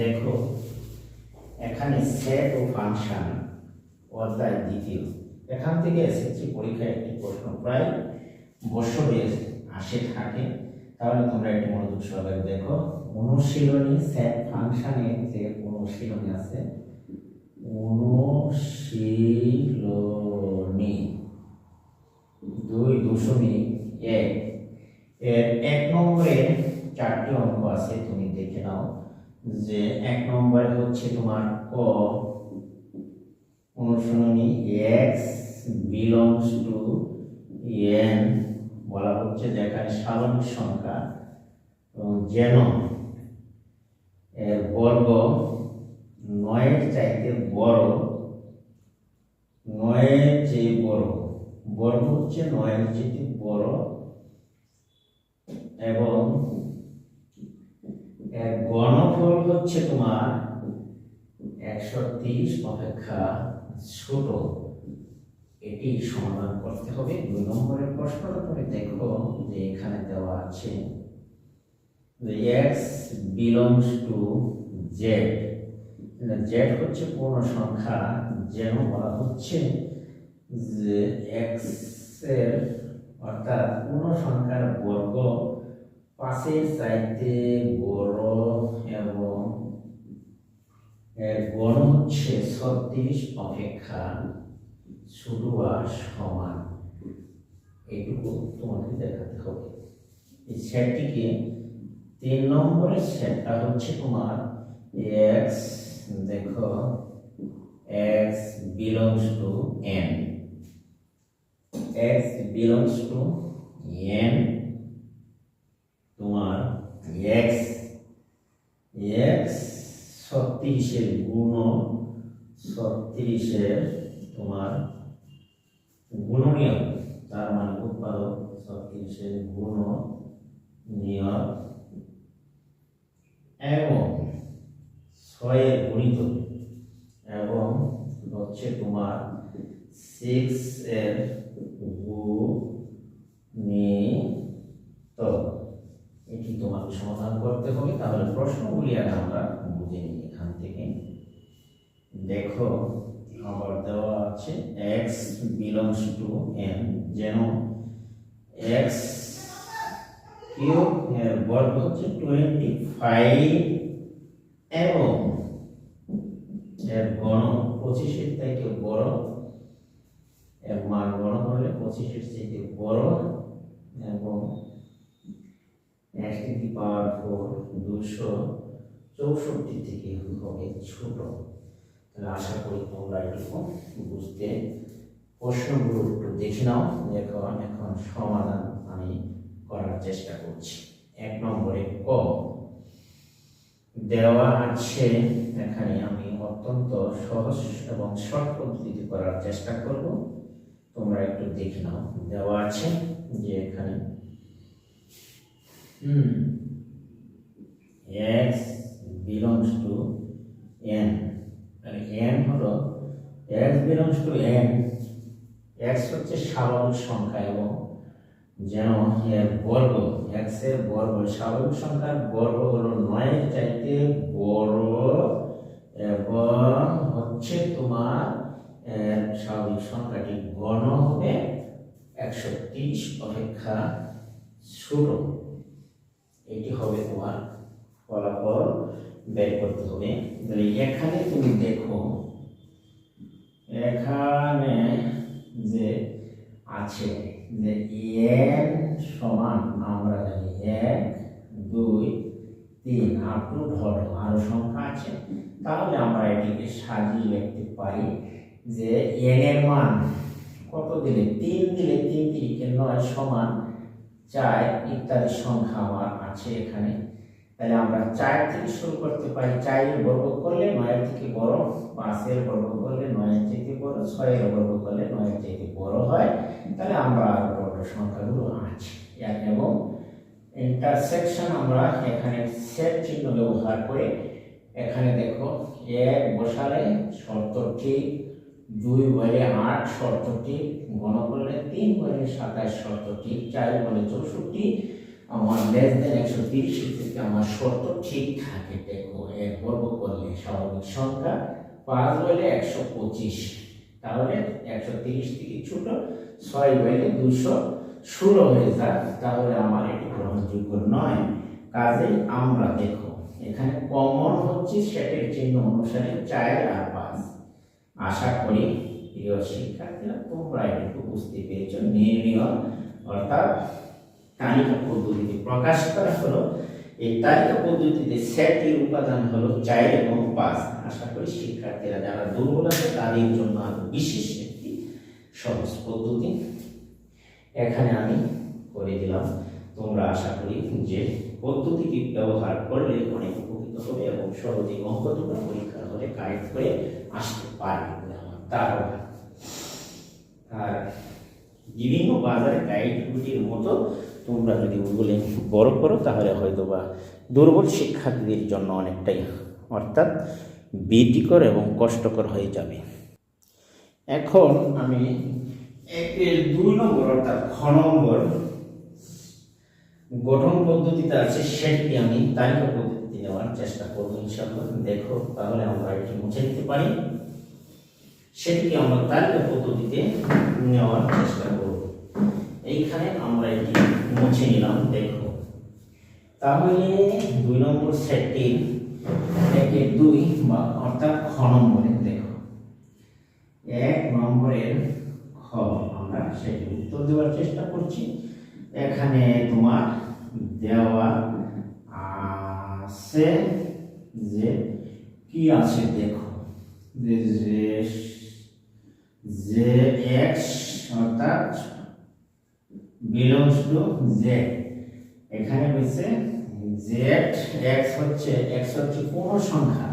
দেখো, এখানে সেট ও ফাংশন অধ্যায় দ্বিতীয়। এখান থেকে এসেছি পরীক্ষায় একটি প্রশ্ন প্রায় বছরে আসে থাকে। তাহলে তোমরা একটু মনোযোগ সহকারে দেখো। অনুশীলনী সেট ফাংশনের যে অনুশীলনী আছে, অনুশীলনী দুই দশমিক এক। এর এক নম্বরে চারটি অঙ্ক আছে, তুমি দেখে নাও। যে এক নম্বরে হচ্ছে তোমার ক। অনুশীলনী এক্স বিলংস টু এন বলা হচ্ছে যেখানে স্বাভাবিক সংখ্যা। এবং যেন বর্গ নয়ের চাইতে বড়, নয়ের চেয়ে বড়। বর্গ হচ্ছে নয়ের চেয়ে বড় এবং এর গণফল হচ্ছে তোমার একশো তিরিশ অপেক্ষা ছোট। এটি সমাধান করতে হবে। দুই নম্বরের প্রশ্নটা তুমি দেখো যে এখানে দেওয়া আছে X belongs to Z Z হচ্ছে পূর্ণ সংখ্যা যেন বলা হচ্ছে যে এক্স অর্থাৎ পূর্ণ সংখ্যার বর্গ পাশের চাইতে বড় এবং এর গণ হচ্ছে ছত্রিশ অপেক্ষা ছোট আর সমান। এইটুকু তোমাকে দেখাতে হবে। এই সেটটিকে তিন নম্বরের সেটটা হচ্ছে তোমার এক্স, দেখো, X belongs to N. X belongs to N. তোমার এক্স এক্স ছত্রিশের গুণ ছত্রিশের তোমার গুণনীয় তার মানে উৎপাদক, ছত্রিশের গুণ নিয়ত এবং ছয়ের গুণিত এবং হচ্ছে তোমার সিক্স এর গুণিত এটি তোমাকে সমাধান করতে হবে, তাহলে প্রশ্নগুলি আগে আমরা বুঝে নিই এখান থেকে। দেখো, আবার দেওয়া আছে এক্স বিলংস টু এন যেন এক্স কিউব এর বর্গ হচ্ছে টোয়েন্টি ফাইভ এবং এর গণ পঁচিশের থেকে বড়, এর মান গণ করলে পঁচিশের থেকে বড়, এবং এক্স টু পাওয়ার ফোর দুশো চৌষট্টি থেকে হবে ছোট। তাহলে আশা করি তোমরা এটুকু বুঝতে প্রশ্নগুলো একটু দেখে নাও, এখন এখন সমাধান আমি করার চেষ্টা করছি। এক নম্বরে ক। দেওয়া আছে, এখানে আমি অত্যন্ত সহজ এবং শর্ট পদ্ধতিতে করার চেষ্টা করব। তোমরা একটু দেখে নাও। দেওয়া আছে যে এখানে হুম এক্স বিলংস টু এন মানে হলো X belongs to N X হচ্ছে স্বাভাবিক সংখ্যা এবং যেন এর বর্গ এক্সের বর্গ, স্বাভাবিক সংখ্যার বর্গ হলো নয়ের চাইতে বড় এবং হচ্ছে তোমার স্বাভাবিক সংখ্যাটি গণ হবে একশো তিরিশ অপেক্ষা ছোট। এটি হবে তোমার ফলাফল বের করতে হবে। এখানে তুমি দেখো, এখানে যে আছে, যে এন সমান আমরা জানি এক, দুই, তিন আপ টু ধরো আরও সংখ্যা আছে। তাহলে আমরা এটিকে সাজিয়ে লিখতে পারি যে এন এর মান কত দিলে? তিন দিলে তিন তিরিকে নয় সমান চার ইত্যাদি সংখ্যা আমার আছে এখানে। তাহলে আমরা চার থেকে শুরু করতে পারি। চারের বর্গ করলে নয়ের থেকে বড়, পাঁচের বর্গ করলে নয়ের থেকে বড়, ছয়ের বর্গ করলে নয়ের থেকে বড় হয়। তাহলে আমরা বড় সংখ্যাগুলো আছে। এবং ইন্টারসেকশন আমরা এখানে সেট চিহ্ন ব্যবহার করে এখানে দেখো, এক বসালে ঠিক দুই বলে আট শর্ত ঠিক গণ করলে, তিন বলে সাতাশ শর্ত ঠিক চার বলে চৌষট্টি, আমার লেস দেন একশো তিরিশ থেকে আমার শর্ত ঠিক থাকে, দেখো। এক বর্গ করলে স্বাভাবিক সংখ্যা। পাঁচ হলে একশো পঁচিশ, তাহলে একশো তিরিশ থেকে ছোট, ছয় হইলে দুশো ষোলো হয়ে যায়, তাহলে আমার এটি গ্রহণযোগ্য নয়। কাজেই আমরা দেখো, এখানে কমন হচ্ছে সেটের চিহ্ন অনুসারে চার আর আশা করি প্রিয় শিক্ষার্থীরা তোমরা একটু বুঝতে পেরেছ। নির্ণয় অর্থাৎ তালিকা পদ্ধতিতে প্রকাশ করা হলো, এই তালিকা পদ্ধতিতে সেটের উপাদান হলো চার এবং পাঁচ আশা করি শিক্ষার্থীরা যারা দুর্বল আছে, তাদের জন্য আরও বিশেষ একটি সহজ পদ্ধতি। এখানে আমি করে দিলাম। তোমরা আশা করি যে পদ্ধতিটি ব্যবহার করলে অনেক উপকৃত হবে এবং সহজে অঙ্ক তোমরা পরীক্ষা হলে কারেক্ট করে আসতে আর বিভিন্ন বাজারে গাইডগুলির মতো তোমরা যদি ওগুলো বড় করো, তাহলে হয়তো বা দুর্বল শিক্ষার্থীদের জন্য অনেকটাই, অর্থাৎ বিটিকর এবং কষ্টকর হয়ে যাবে। এখন আমি একের দুই নম্বর, অর্থাৎ খ নম্বর গঠন পদ্ধতিতে আছে, সেটি আমি তালিকা পদ্ধতিতে নেওয়ার চেষ্টা করব, ইনশাআল্লাহ। দেখো, তাহলে আমরা এটি মুছে দিতে পারি। সেটিকে আমরা তালিকা পদ্ধতিতে নেওয়ার চেষ্টা করব। এইখানে আমরা এটি মুছে নিলাম, দেখো। তাহলে দুই নম্বর সেটটি একে দুই বা অর্থাৎ খ নম্বরে, দেখো। এক নম্বরের খ, আমরা সেটি উত্তর দেওয়ার চেষ্টা করছি। এখানে তোমার দেওয়া আছে যে কি আছে, দেখো। যে যে এক্স অর্থাৎ বিলংস টু জেড এখানে বলছে জেড এক্স হচ্ছে এক্স হচ্ছে পূর্ণ সংখ্যা।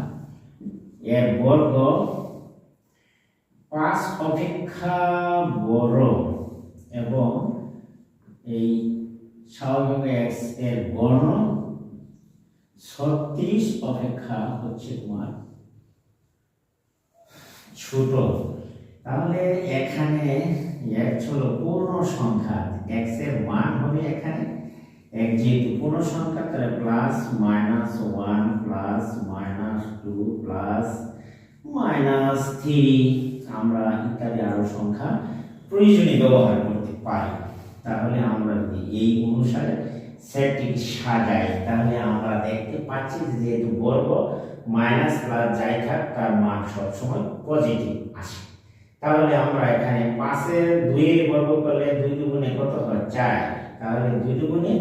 এর বর্গ পাঁচ অপেক্ষা বড় এবং এই স্বাভাবিক এক্সের বর্ণ ছত্রিশ অপেক্ষা হচ্ছে তোমার ছোট। তাহলে এখানে এক্স হলো পূর্ণ সংখ্যা এক্সের মান হবে এখানে। এক যেহেতু পূর্ণ সংখ্যা, তাহলে plus minus one plus minus two plus minus three আমরা ইত্যাদি আরও সংখ্যা প্রয়োজনে ব্যবহার করতে পারি। তাহলে আমরা যদি এই অনুসারে সেটটি সাজাই, তাহলে আমরা দেখতে পাচ্ছি যেহেতু বর্গ মাইনাস প্লাস যাই থাক, তার মান সবসময় পজিটিভ আসে। তাহলে আমরা এখানে পাশের দুইয়ের বর্গ করলে দুই দুগুণে কত হয় চার? তাহলে দুই দুগুণে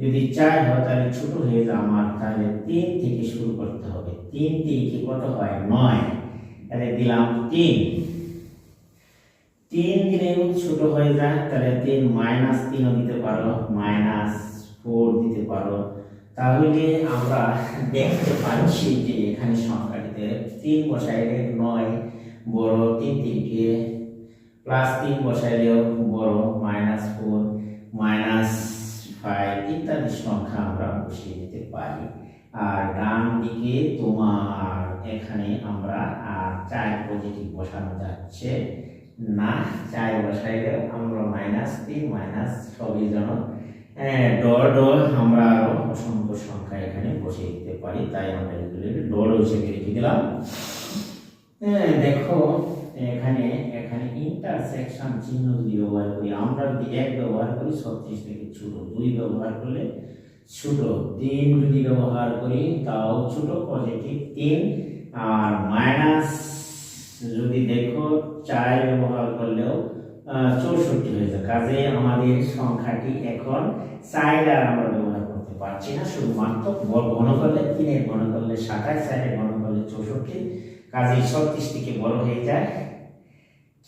যদি চার হয়, তাহলে ছোট হয়ে যায় আমার, তাহলে তিন থেকে শুরু করতে হবে। তিন থেকে কত হয়? নয়। তাহলে দিলাম তিন। তিন দিনেও ছোট হয়ে যায়, তাহলে তিন মাইনাস তিনও দিতে পারো, মাইনাস ফোর দিতে পারো। তাহলে আমরা দেখতে পাচ্ছি যে এখানে সংখ্যাটিতে তিন বসাইলে নয় বড় তিন তিনকে প্লাস তিন বসাইলেও বড় মাইনাস ফোর মাইনাস ফাইভ ইত্যাদি সংখ্যা আমরা বসিয়ে দিতে পারি। আর ডান দিকে তোমার, এখানে আমরা আর চার পজিটিভ বসানো যাচ্ছে। না, চার বসাইলে আমরা মাইনাস তিন মাইনাস সবই যেন ডর ডর আমরা আরও অসংখ্য সংখ্যা এখানে বসিয়ে দিতে পারি। তাই আমরা এগুলি ডর হিসেবে রেখে দিলাম। দেখো, এখানে এখানে ইন্টারসেকশন চিহ্ন যদি ব্যবহার করি, আমরা যদি এক ব্যবহার করি, ছত্রিশ থেকে ছোট। দুই ব্যবহার করলে ছোট। তিন যদি ব্যবহার করি, তাও ছোট পজিটিভ তিন। আর মাইনাস যদি দেখো, চার ব্যবহার করলেও চৌষট্টি হয়ে যায়। কাজে আমাদের সংখ্যাটি এখন চার আমরা ব্যবহার করতে পারছি না। শুধুমাত্র ঘন করলে তিনের, ঘন করলে সাতাশ চারের ঘন করলে চৌষট্টি। কাজে ছত্রিশ থেকে বড় হয়ে যায়।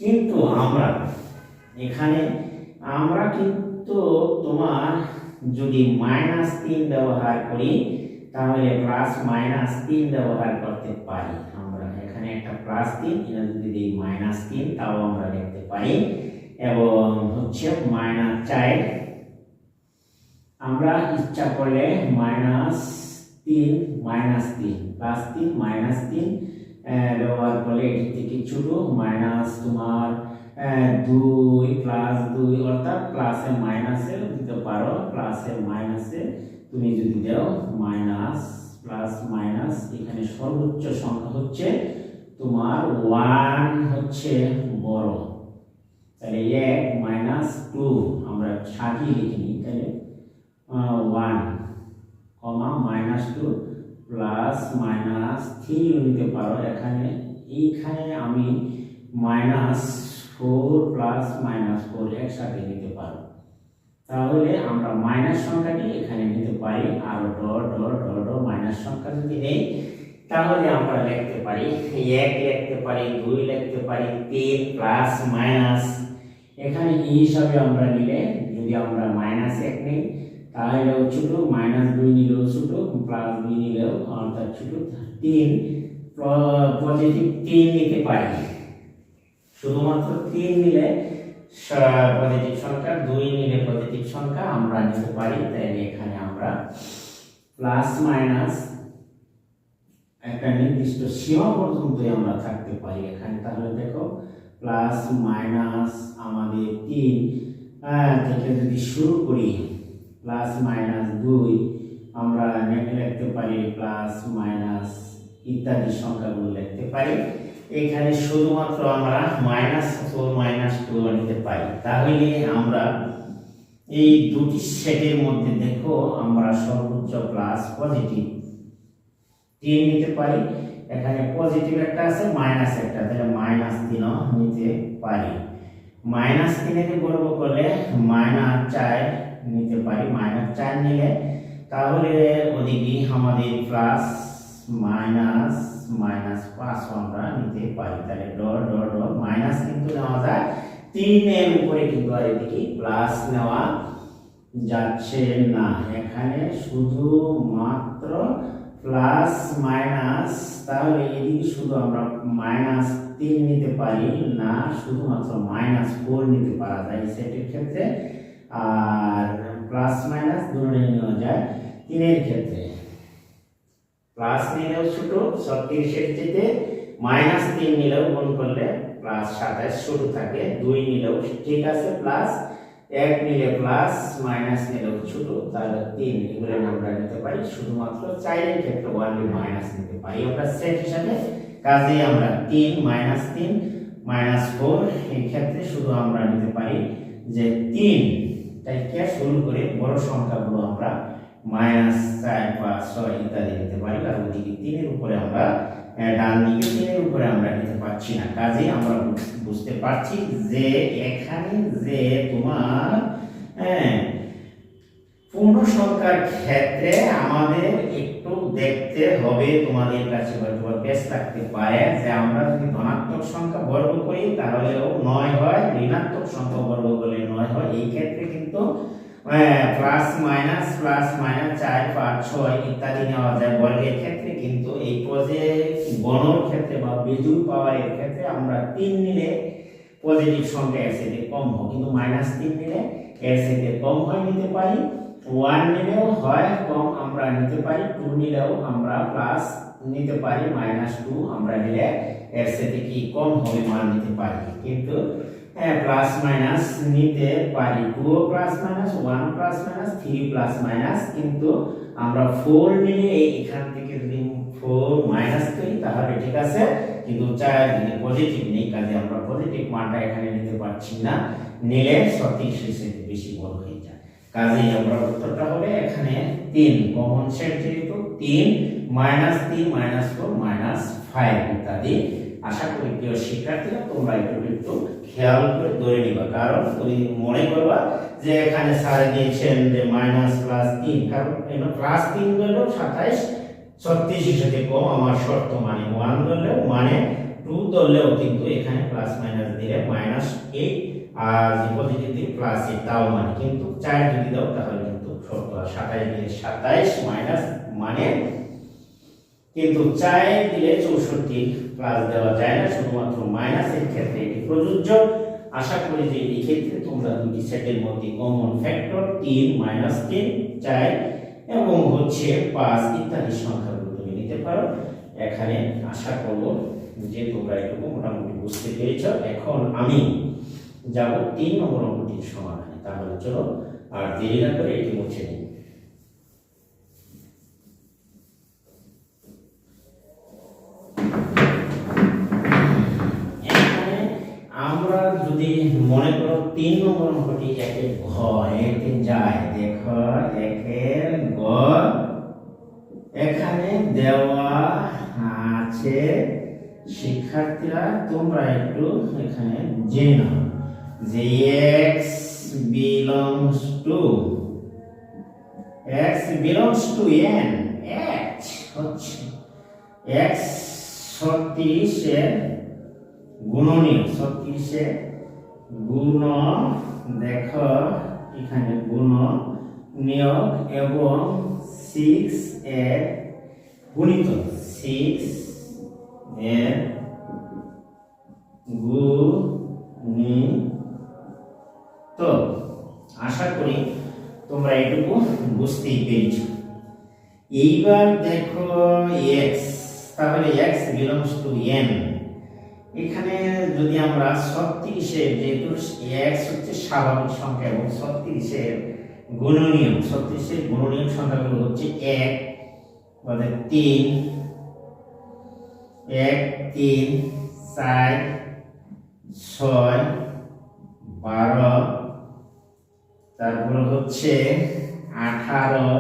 কিন্তু আমরা, এখানে আমরা কিন্তু তোমার যদি মাইনাস তিন ব্যবহার করি, তাহলে প্লাস মাইনাস তিন ব্যবহার করতে পারি। আমরা এখানে একটা প্লাস তিন এটা যদি দিই মাইনাস তিন, তাও আমরা লিখতে পারি এবং হচ্ছে মাইনাস চার। আমরা ইচ্ছা করলে মাইনাস তিন মাইনাস তিন প্লাস তিন মাইনাস তিন ব্যবহার করলে এটি থেকে ছোট মাইনাস তোমার দুই প্লাস দুই, অর্থাৎ প্লাসে মাইনাসে দিতে পারো প্লাসে মাইনাসে তুমি যদি দাও মাইনাস প্লাস মাইনাস এখানে সর্বোচ্চ সংখ্যা হচ্ছে তোমার ওয়ান হচ্ছে বড়। তাহলে এক মাইনাস টু আমরা সাজিয়ে লিখে নিই, তাহলে one comma minus two plus minus three নিতে পারো। এখানে, এইখানে আমি minus four plus minus four একসাথে নিতে পারো। তাহলে আমরা মাইনাস সংখ্যাটি এখানে নিতে পারি। আর ডট ডট ডট মাইনাস সংখ্যা যদি নেই, তাহলে আমরা লিখতে পারি এক, লিখতে পারি দুই, লিখতে পারি তিন প্লাস মাইনাস এখানে এই হিসাবে আমরা নিলে যদি আমরা মাইনাস এক নিই তাহলেও ছোট মাইনাস দুই নিলেও ছোট প্লাস দুই নিলেও অর্থাৎ ছোট। তিন পজিটিভ তিন নিতে পারি শুধুমাত্র তিন নিলে পজিটিভ সংখ্যা, দুই নিলে পজিটিভ সংখ্যা আমরা নিতে পারি। তাই এখানে আমরা প্লাস মাইনাস একটা নির্দিষ্ট সীমা পর্যন্ত আমরা থাকতে পারি এখানে। তাহলে দেখো প্লাস মাইনাস আমাদের তিন থেকে যদি শুরু করি প্লাস মাইনাস দুই। আমরা লিখতে পারি প্লাস, মাইনাস ইত্যাদি সংখ্যাগুলো লিখতে পারি। এখানে শুধুমাত্র আমরা মাইনাস ফোর মাইনাস টু নিতে পারি। তাহলে আমরা এই দুটি সেটের মধ্যে দেখো আমরা সর্বোচ্চ প্লাস পজিটিভ তিন নিতে পারি। এখানে পজিটিভ একটা আছে, মাইনাস একটা। তাহলে মাইনাস তিনও নিতে পারি। মাইনাস তিনের বর্গ করলে মাইনাস চার নিতে পারি মাইনাস চার নিলে, তাহলে ওদিকে আমাদের প্লাস মাইনাস মাইনাস পাঁচ আমরা নিতে পারি। তাহলে ডট ডট ডট মাইনাস কিন্তু নেওয়া যায়। তিনের উপরে কিন্তু আর এদিকে প্লাস নেওয়া যাচ্ছে না। এখানে শুধু মাত্র প্লাস মাইনাস তাহলে এদিকে শুধু আমরা মাইনাস তিন নিতে পারি না, শুধুমাত্র মাইনাস ফোর নিতে পারা যায়। সেটির ক্ষেত্রে আর প্লাস মাইনাস দুটোই নেওয়া যায় তিনের ক্ষেত্রে। প্লাস নিলেও ছোট, ছত্রিশের চেয়ে মাইনাস তিন নিলেও গুণ করলে প্লাস সাতাশ ছোট থাকে, দুই নিলেও ঠিক আছে প্লাস এক নিলে প্লাস মাইনাস নিলেও ছোট, তাহলে তিন এগুলো আমরা নিতে পারি, শুধুমাত্র চারের ক্ষেত্রে ওয়ানলি মাইনাস নিতে পারি। আমরা সেট হিসাবে কাজে আমরা তিন মাইনাস তিন মাইনাস ফোর এই ক্ষেত্রে শুধু আমরা নিতে পারি যে তিন তাইকে শুরু করে বড় সংখ্যাগুলো আমরা মাইনাস চার পাঁচ ছয় ইত্যাদি নিতে পারি আর ওদিকে তিনের উপরে আমরা ডান দিকে তিনের উপরে আমরা নিতে পারছি না। কাজে আমরা বু- বুঝতে পারছি যে এখানে যে তোমার হ্যাঁ পূর্ণ সংখ্যার ক্ষেত্রে আমাদের একটু দেখতে হবে, তোমাদের কাছে হয়তো বা বেশ থাকতে পারে যে আমরা যদি ধনাত্মক সংখ্যা বর্গ করি তাহলেও নয় হয়, ঋণাত্মক সংখ্যা বর্গ করলে নয় হয়, এই ক্ষেত্রে কিন্তু প্লাস মাইনাস প্লাস মাইনাস চার, পাঁচ, ছয় ইত্যাদি নেওয়া যায় বর্গের ক্ষেত্রে। কিন্তু এই প্রজেক্ট গণর ক্ষেত্রে বা বিজুল পাওয়ারের ক্ষেত্রে আমরা তিন নিলে পজিটিভ সংখ্যা এর সাথে কম হয়। কিন্তু মাইনাস তিন নিলে এর সাথে কম হয় নিতে পারি। ওয়ান নিলেও হয়, কম আমরা নিতে পারি। টু নিলেও আমরা প্লাস নিতে পারি। মাইনাস টু আমরা নিলে এর সাথে কি কম হবে, মান নিতে পারি। কিন্তু প্লাস মাইনাস নিতে পারি two plus minus one plus minus three plus minus কিন্তু আমরা ফোর নিলে এখান থেকে যদি ফোর মাইনাস করি, তাহলে ঠিক আছে, কিন্তু চার যদি পজিটিভ নেই, কাজে আমরা পজিটিভ মানটা এখানে নিতে পারছি না, নিলে সঠিক হিসেবে বেশি বড় হয়ে যায়। কাজেই আমরা উত্তরটা হবে এখানে তিন কমন সেট যেহেতু, তিন মাইনাস তিন মাইনাস ফোর মাইনাস ফাইভ ইত্যাদি। আশা করি প্রিয় শিক্ষার্থীরা, তোমরা একটু একটু খেয়াল করে ধরে নিবা। কারণ তুমি মনে করবা যে এখানে স্যার দিয়েছেন যে মাইনাস প্লাস তিন। কারণ প্লাস তিন ধরলেও সাতাইশ, ছত্রিশ হিসেবে কম, আমার শর্ত মানে ওয়ান ধরলেও মানে টু ধরলেও কিন্তু এখানে প্লাস মাইনাস দিলে মাইনাস এইট আর যে পজিটিভ দিয়ে প্লাস এইট তাও মানে। কিন্তু চার যদি দাও, তাহলে কিন্তু শর্ত সাতাইশ দিলে সাতাইশ মাইনাস মানে কিন্তু চার দিলে চৌষট্টি প্লাস দেওয়া যায় না, শুধুমাত্র মাইনাসের ক্ষেত্রে এটি প্রযোজ্য। আশা করি যে এই ক্ষেত্রে তোমরা দুটি সেটের মধ্যে কমন ফ্যাক্টর তিন মাইনাস তিন চার এবং হচ্ছে পাঁচ ইত্যাদি সংখ্যাগুলো তুমি নিতে পারো। এখানে আশা করব যে তোমরা এটুকু মোটামুটি বুঝতে পেরেছ। এখন আমি যাব তিন নম্বর অঙ্কটির সমাধানে। তাহলে চলো আর দেরি না করে এটি মুছে নিই এখানে আমরা যদি মনে করো তিন নম্বর অঙ্কটি একে ঘ একে যায়, দেখো, একের গ এখানে দেওয়া আছে, শিক্ষার্থীরা, তোমরা একটু এখানে জেনে যে X belongs to X belongs to N X হচ্ছে এক্স ছত্রিশের গুণনীয়, ছত্রিশের গুণ দেখো এখানে গুণ, নিয়োগ এবং সিক্স এর গুণিত। সিক্স এর গুণিত। আশা করি তোমরা এটুকু বুঝতেই পেরেছ। এইবার দেখো এক্স তাহলে এক্স বিলংস টু এন এখানে যদি আমরা ছত্রিশের যেহেতু এক্স হচ্ছে স্বাভাবিক সংখ্যা এবং ছত্রিশের গুণনীয় ছত্রিশের গুণনীয় সংখ্যাগুলো হচ্ছে এক, আমাদের তিন, এক, তিন, চার, ছয়, বারো, তারপরে হচ্ছে আঠারো,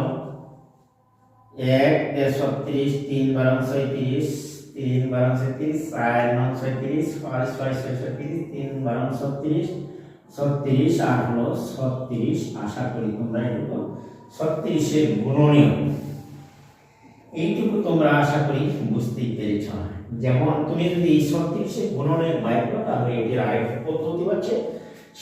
এক, ছত্রিশ, তিন, বারো, ছয়ত্রিশ তিন বারো ছত্রিশ, চার নয় ছয়ত্রিশ ছয় ছয় ছয় ছত্রিশ, তিন বারো ছত্রিশ ছত্রিশ আর হলো ছত্রিশ আশা করি তোমরা এটুকু ছত্রিশের গুণনীয়। এইটুকু তোমরা আশা করি বুঝতেই পেরেছ। যেমন তুমি যদি এই ছত্রিশের গুণনের বাইর করো তাহলে এটির আরেকটি পদ্ধতি হচ্ছে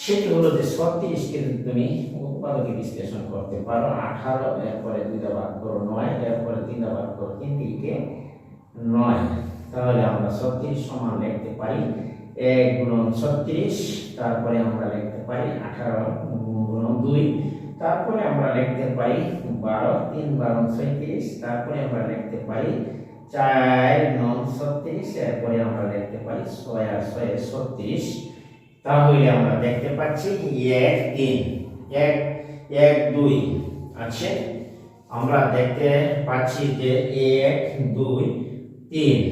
সেটি হলো যে ছত্রিশকে তুমি উৎপাদকে বিশ্লেষণ করতে পারো, আঠারো, এরপরে দুইটা ভাগ করো নয়, এরপরে তিনটা ভাগ করো তিন নয়। তাহলে আমরা ছত্রিশ সমান লিখতে পারি এক গুণন ছত্রিশ, তারপরে আমরা লিখতে পারি আঠারো গুণন দুই। তারপরে আমরা লিখতে পারি বারো, তিন বারো ছয়ত্রিশ, তারপরে আমরা লিখতে পারি চার নন ছত্রিশ, এরপরে আমরা লিখতে পারি ছয় আর ছয় ছত্রিশ। তাহলে আমরা দেখতে পাচ্ছি এক তিন, এক এক দুই আছে। আমরা দেখতে পাচ্ছি যে এক, দুই তিন,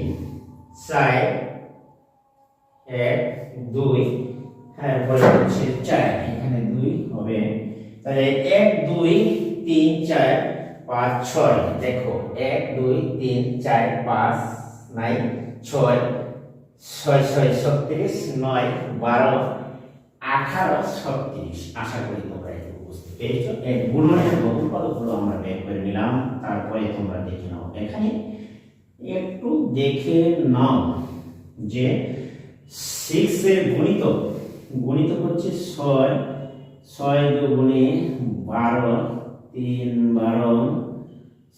চার, এক, দুই এরপরে হচ্ছে চার, এখানে দুই হবে। তাহলে এক, দুই, তিন, চার, পাঁচ, ছয়, দেখো, এক, দুই, তিন, চার, পাঁচ, নাই, ছয় ছয় ছয়, ছত্রিশ, নয়, বারো, আঠারো, ছত্রিশ, আশা করি তোমরা একটু বুঝতে পেরেছ। এই গুণনের বহুপদগুলো আমরা বের করে নিলাম, তারপরে তোমরা দেখে নাও এখানে। একটু দেখে নাও যে সিক্স এর গণিত গণিত হচ্ছে ছয় ছয় দুগুণে বারো, তিন বারো,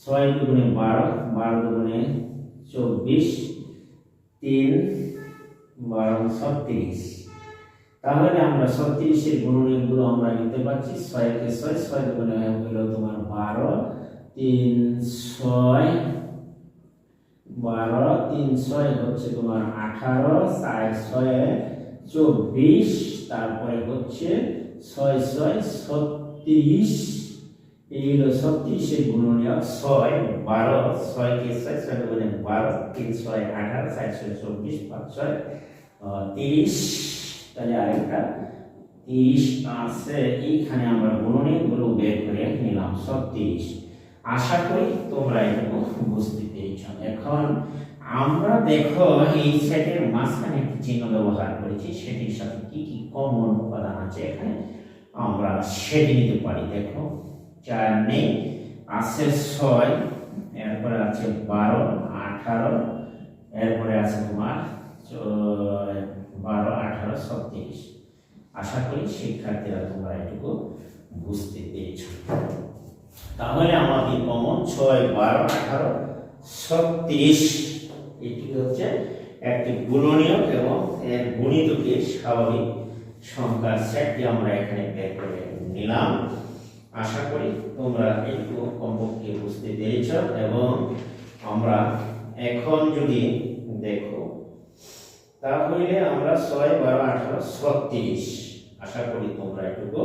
ছয় দুগুণে বারো বারো দুগুণে চব্বিশ, তিন বারো ছত্রিশ। তাহলে আমরা ছত্রিশের গুণনীয়গুলো আমরা নিতে পারছি ছয়কে ছয় ছয় দুগুণে হলো তোমার বারো, তিন ছয় বারো, তিন, ছয় হচ্ছে তোমার আঠারো, চার, ছয়, চব্বিশ, তারপরে হচ্ছে ছয় ছয়, ছত্রিশ। এই হলো ছত্রিশের গুণনীয় ছয়, বারো ছয়কে ছয় ছয় দুগুণে বারো, তিন, ছয়, আঠারো, চার, ছয়, চব্বিশ, পাঁচ, ছয় তিরিশ। তাহলে আরেকটা, তিরিশ আছে, এইখানে আমরা গুণনীয়গুলো বের করে নিলাম, ছত্রিশ। আশা করি তোমরা এটুকু বুঝতে পেরেছ এখন আমরা দেখো এই সেটের মাঝখানে একটি চিহ্ন ব্যবহার করেছি, সেটির সাথে কি কি কমন উপাদান আছে এখানে, আমরা সেটি নিতে পারি। দেখো, চার নেই, আছে ছয়, এরপরে আছে বারো, আঠারো, এরপরে আছে তোমার বারো, আঠারো, ছত্রিশ। আশা করি শিক্ষার্থীরা তোমরা এটুকু বুঝতে পেরেছ। তাহলে আমাদের কমন ছয়, বারো, আঠারো ছত্রিশ। এটি হচ্ছে একটি গুণনীয় এবং এর গুণিতকে স্বাভাবিক সংখ্যার সেটটি আমরা এখানে বের করে নিলাম। আশা করি তোমরা একটু কমপক্ষে বুঝতে পেরেছ এবং আমরা এখন যদি দেখো, তাহলে আমরা ছয় বারো আঠারো ছত্রিশ। আশা করি তোমরা এটুকু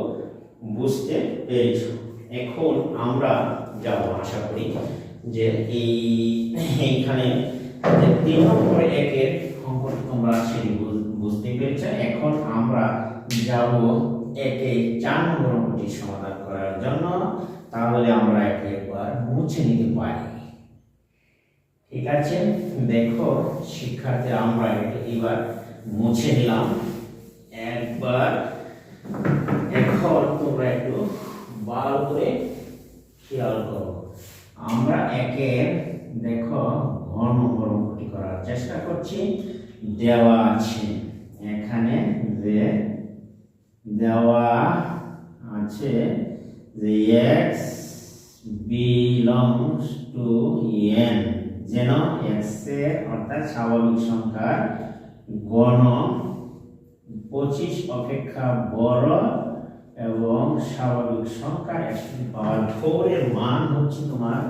বুঝতে পেরেছ। এখন আমরা যাব, আশা করি যে এই, এইখানে তিন নম্বর একের অঙ্কটি তোমরা সেটি বুঝতে পেরেছ। এখন আমরা যাব একে চার নম্বর অঙ্কটি সমাধান করার জন্য। তাহলে আমরা একে একবার মুছে নিতে পারি। ঠিক আছে? দেখো শিক্ষার্থী আমরা এবার মুছে নিলাম। একবার, এখন তোমরা একটু ভালো করে খেয়াল করো। আমরা একের, দেখো, ঘন নম্বর অঙ্কটি করার চেষ্টা করছি। দেওয়া আছে এখানে যে, দেওয়া আছে যে এক্স বিলংস টু এন যেন এক্সের অর্থাৎ স্বাভাবিক সংখ্যার গণ পঁচিশ অপেক্ষা বড় এবং স্বাভাবিক সংখ্যা একটি পাওয়ার ফোর মান হচ্ছে তোমার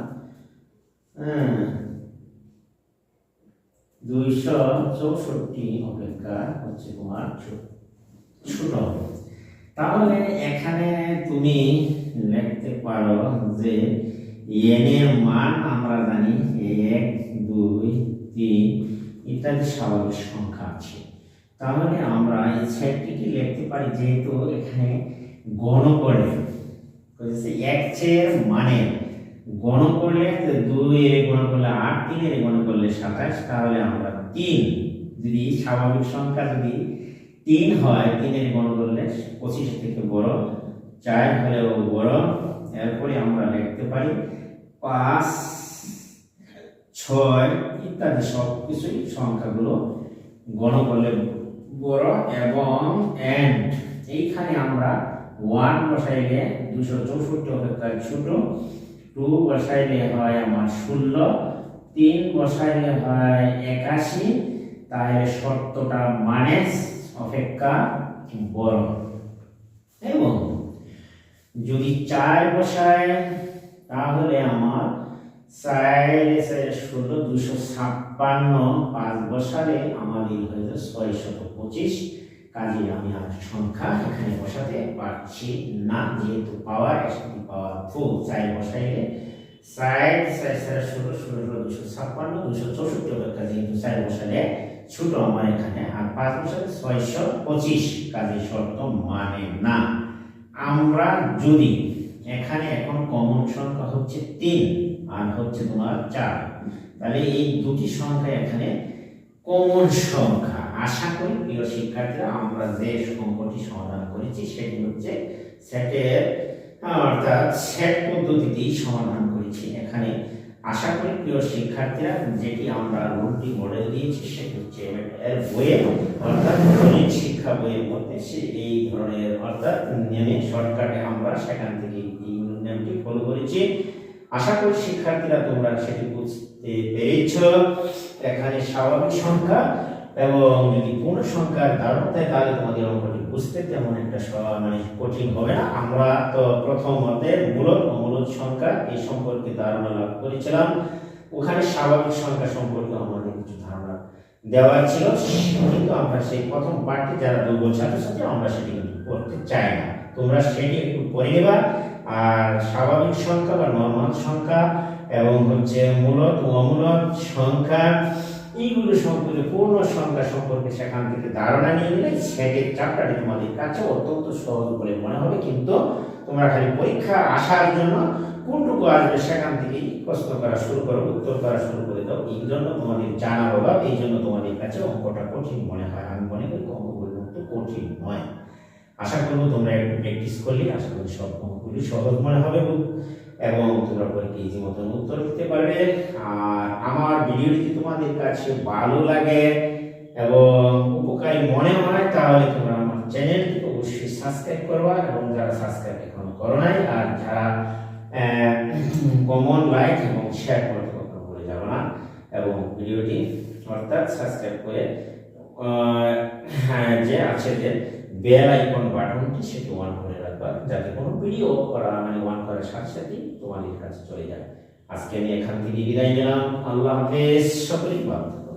দুইশো চৌষট্টি অপেক্ষা হচ্ছে তোমার ছোট তাহলে এখানে তুমি লিখতে পারো যে এন এর মান আমরা জানি এক, দুই, তিন, ইত্যাদি স্বাভাবিক সংখ্যা আছে। তাহলে আমরা এই সেটটিকে লিখতে পারি যেহেতু এখানে গণ করে বলছে এক চেয়ের মানে। গণ করলে দুই এর গণ করলে আট, তিন এর গণ করলে সাতাশ, তাহলে আমরা তিন। যদি স্বাভাবিক সংখ্যা যদি তিন হয় তিনের গণ করলে পঁচিশ থেকে বড়, চার হলেও বড়। এরপরে আমরা লিখতে পারি পাঁচ, ছয় ইত্যাদি সব কিছুই সংখ্যাগুলো গণ করলে বড় এবং এন্ড এইখানে আমরা ওয়ান বসাইলে দুশো চৌষট্টি অপেক্ষা ছোট, টু বসাইলে হয় আমার ষোলো, তিন বসাইলে হয় একাশি, তাহলে সত্যটা মানেস অপেক্ষা বড়। এবং যদি চার বসায় তাহলে আমার চার ষোলো, দুশো ছাপ্পান্ন, পাঁচ বসালে আমাদের হয়ে ছয় শত পঁচিশ। কাজে আমি আর সংখ্যা এখানে বসাতে পারছি না, যেহেতু পাওয়ার একসাথে পাওয়ার ফোর চার বসাইলে চার চার চার ষোলো ষোলো ষোলো, দুশো ছাপ্পান্ন, দুশো চৌষট্টি অপেক্ষা যেহেতু চার বসালে ছোট আমার এখানে আর পাঁচ বছর ছয়শো পঁচিশ। কাজে শর্ত মানে না। আমরা যদি এখানে এখন কমন সংখ্যা হচ্ছে তিন আর হচ্ছে তোমার চার, তাহলে এই দুটি সংখ্যা এখানে কমন সংখ্যা? আশা করি প্রিয় শিক্ষার্থীরা, আমরা যে অঙ্কটি সমাধান করেছি, সেটি হচ্ছে সেটের অর্থাৎ সেট পদ্ধতিতেই সমাধান করেছি এখানে। আশা করি প্রিয় শিক্ষার্থীরা, যেটি আমরা রুলটি মডেল দিয়েছি, সেটি হচ্ছে এর বইয়ে, অর্থাৎ গণিত শিক্ষা বইয়ের মধ্যে সে এই ধরনের, অর্থাৎ নিয়মে শর্টকাটে আমরা সেখান থেকে এই নিয়মটি ফলো করেছি। আশা করি শিক্ষার্থীরা তোমরা সেটি বুঝতে পেরেছ। এখানে স্বাভাবিক সংখ্যা এবং যদি কোন সংখ্যার দেয় তাহলে তোমাদের অঙ্কটি বুঝতে তেমন একটা মানে কঠিন হবে না। আমরা তো প্রথম অধ্যায়ের মূলত ও মূলত সংখ্যা এই সম্পর্কে ধারণা লাভ করেছিলাম। ওখানে স্বাভাবিক সংখ্যা সম্পর্কে আমাদের কিছু ধারণা দেওয়া ছিল। কিন্তু আমরা সেই প্রথম পার্টি যারা দুর্বল ছাত্রছাত্রী, আমরা সেটি কিন্তু করতে চাই না। তোমরা সেটি একটু পড়ে নেবা আর স্বাভাবিক সংখ্যা বা নর্মাল সংখ্যা এবং হচ্ছে মূলত অমূলত সংখ্যা, এইগুলো সম্পর্কে পূর্ণ সংখ্যা সম্পর্কে সেখান থেকে ধারণা নিয়ে নিলে সেটির চাপটাটি তোমাদের কাছে অত্যন্ত সহজ বলে মনে হবে। কিন্তু তোমরা খালি পরীক্ষা আসার জন্য কোনটুকু আসবে সেখান থেকেই প্রশ্ন করা শুরু করো, উত্তর করা শুরু করে দাও। এই জন্য তোমাদের জানার অভাব, এই জন্য তোমাদের কাছে অঙ্কটা কঠিন মনে হয়। আমি মনে করি অঙ্কগুলো কঠিন নয়। আশা করব তোমরা একটু প্র্যাকটিস করলে আশা করি সব অঙ্কগুলি সহজ মনে হবে এবং তোমরা পরীক্ষা মতন উত্তর দিতে পারবে। আর আমার ভিডিও যদি তোমাদের কাছে ভালো লাগে এবং উপকারী মনে হয় তাহলে তোমরা আমার চ্যানেলটিকে অবশ্যই সাবস্ক্রাইব করবা। এবং যারা সাবস্ক্রাইব এখনও করো নাই আর যারা কমন লাইক এবং শেয়ার করতে কখনো ভুলে যাব না। এবং ভিডিওটি অর্থাৎ সাবস্ক্রাইব করে হ্যাঁ, যে আছে যে বেল আইকন বাটনটি সেটি অন করে রাখবা? যাতে কোনো ভিডিও করা মানে অন করার সাথে সাথে তোমাদের কাছে চলে যায়। আজকে আমি এখান থেকে বিদায় নিলাম। আল্লাহ হাফেজ। সকলেই ভালো।